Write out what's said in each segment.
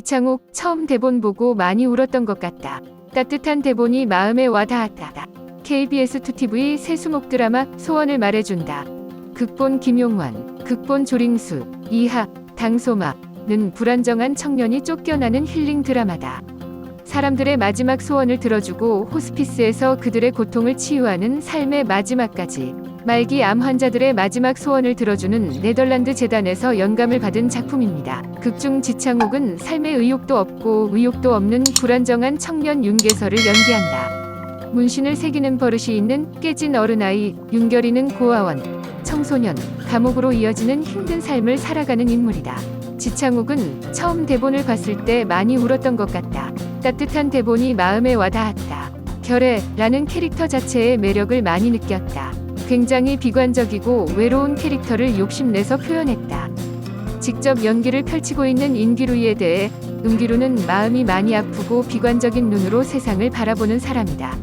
지창욱 처음 대본 보고 많이 울었던 것 같다. 따뜻한 대본이 마음에 와닿았다. KBS 2TV 세수목 드라마 소원을 말해준다. 극본 김용환, 극본 조링수, 이하, 당소마는 불안정한 청년이 쫓겨나는 힐링 드라마다. 사람들의 마지막 소원을 들어주고 호스피스에서 그들의 고통을 치유하는 삶의 마지막까지 말기 암 환자들의 마지막 소원을 들어주는 네덜란드 재단에서 영감을 받은 작품입니다. 극중 지창욱은 삶의 의욕도 없고 의욕도 없는 불안정한 청년 윤계설을 연기한다. 문신을 새기는 버릇이 있는 깨진 어른아이 윤결이는 고아원, 청소년, 감옥으로 이어지는 힘든 삶을 살아가는 인물이다. 지창욱은 처음 대본을 봤을 때 많이 울었던 것 같다. 따뜻한 대본이 마음에 와닿았다. 결애라는 캐릭터 자체의 매력을 많이 느꼈다. 굉장히 비관적이고 외로운 캐릭터를 욕심내서 표현했다. 직접 연기를 펼치고 있는 인기루이에 대해 은기루는 마음이 많이 아프고 비관적인 눈으로 세상을 바라보는 사람이다.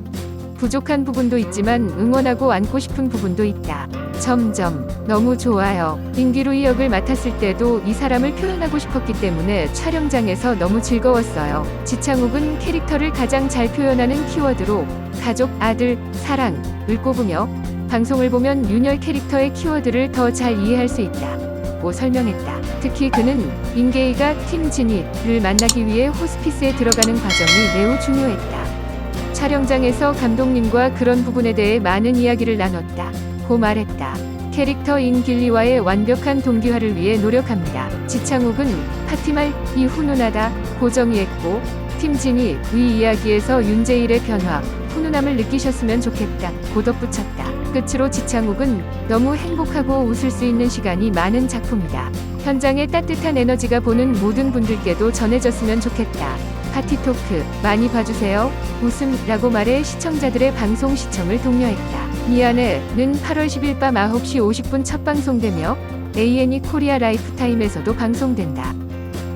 부족한 부분도 있지만 응원하고 안고 싶은 부분도 있다. 점점 너무 좋아요. 인기루이 역을 맡았을 때도 이 사람을 표현하고 싶었기 때문에 촬영장에서 너무 즐거웠어요. 지창욱은 캐릭터를 가장 잘 표현하는 키워드로 가족, 아들, 사랑을 꼽으며 방송을 보면 윤열 캐릭터의 키워드를 더 잘 이해할 수 있다. 고 설명했다. 특히 그는 인게이가 팀 지니를 만나기 위해 호스피스에 들어가는 과정이 매우 중요했다. 촬영장에서 감독님과 그런 부분에 대해 많은 이야기를 나눴다. 고 말했다. 캐릭터 인 길리와의 완벽한 동기화를 위해 노력합니다. 지창욱은 파티말 이 훈훈하다 고 정의했고 팀진이 위 이야기에서 윤재일의 변화, 훈훈함을 느끼셨으면 좋겠다 고 덧붙였다. 끝으로 지창욱은 너무 행복하고 웃을 수 있는 시간이 많은 작품이다. 현장의 따뜻한 에너지가 보는 모든 분들께도 전해졌으면 좋겠다. 파티 토크 많이 봐주세요. 웃음라고 말해 시청자들의 방송 시청을 독려했다. 미안해는 8월 10일 밤 9시 50분 첫 방송되며 A&E 코리아 라이프타임에서도 방송된다.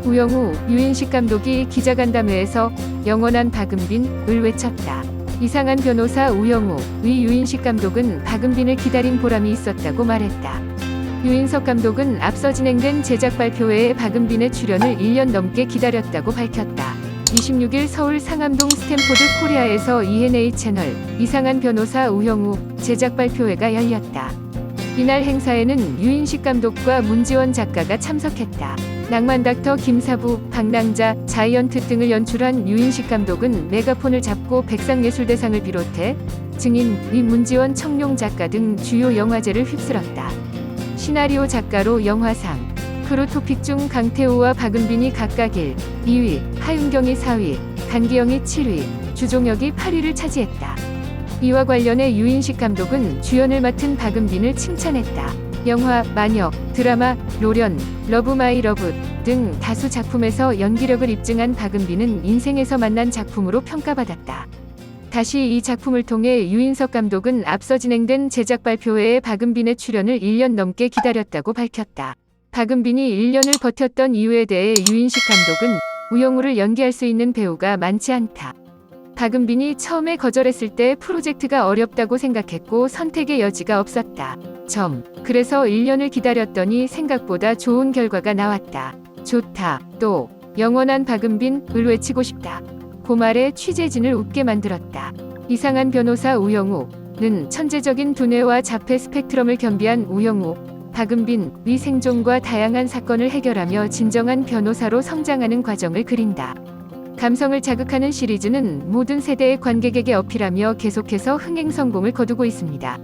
우영우, 유인식 감독이 기자간담회에서 영원한 박은빈을 외쳤다. 이상한 변호사 우영우, 위 유인식 감독은 박은빈을 기다린 보람이 있었다고 말했다. 유인석 감독은 앞서 진행된 제작 발표회에 박은빈의 출연을 1년 넘게 기다렸다고 밝혔다. 26일 서울 상암동 스탠포드 코리아에서 E&A 채널 이상한 변호사 우영우 제작 발표회가 열렸다. 이날 행사에는 유인식 감독과 문지원 작가가 참석했다. 낭만 닥터 김사부, 박낭자, 자이언트 등을 연출한 유인식 감독은 메가폰을 잡고 백상예술대상을 비롯해 증인, 위 문지원 청룡 작가 등 주요 영화제를 휩쓸었다. 시나리오 작가로 영화상, 크루토픽 중 강태호와 박은빈이 각각 1, 2위, 하윤경이 4위, 간기영이 7위, 주종혁이 8위를 차지했다. 이와 관련해 유인식 감독은 주연을 맡은 박은빈을 칭찬했다. 영화, 마녀, 드라마, 로련, 러브 마이 러브 등 다수 작품에서 연기력을 입증한 박은빈은 인생에서 만난 작품으로 평가받았다. 다시 이 작품을 통해 유인석 감독은 앞서 진행된 제작 발표회에 박은빈의 출연을 1년 넘게 기다렸다고 밝혔다. 박은빈이 1년을 버텼던 이유에 대해 유인식 감독은 우영우를 연기할 수 있는 배우가 많지 않다. 박은빈이 처음에 거절했을 때 프로젝트가 어렵다고 생각했고 선택의 여지가 없었다. 점. 그래서 1년을 기다렸더니 생각보다 좋은 결과가 나왔다. 좋다. 또 영원한 박은빈을 외치고 싶다. 그 말에 취재진을 웃게 만들었다. 이상한 변호사 우영우는 천재적인 두뇌와 자폐 스펙트럼을 겸비한 우영우, 박은빈, 위 생존과 다양한 사건을 해결하며 진정한 변호사로 성장하는 과정을 그린다. 감성을 자극하는 시리즈는 모든 세대의 관객에게 어필하며 계속해서 흥행 성공을 거두고 있습니다.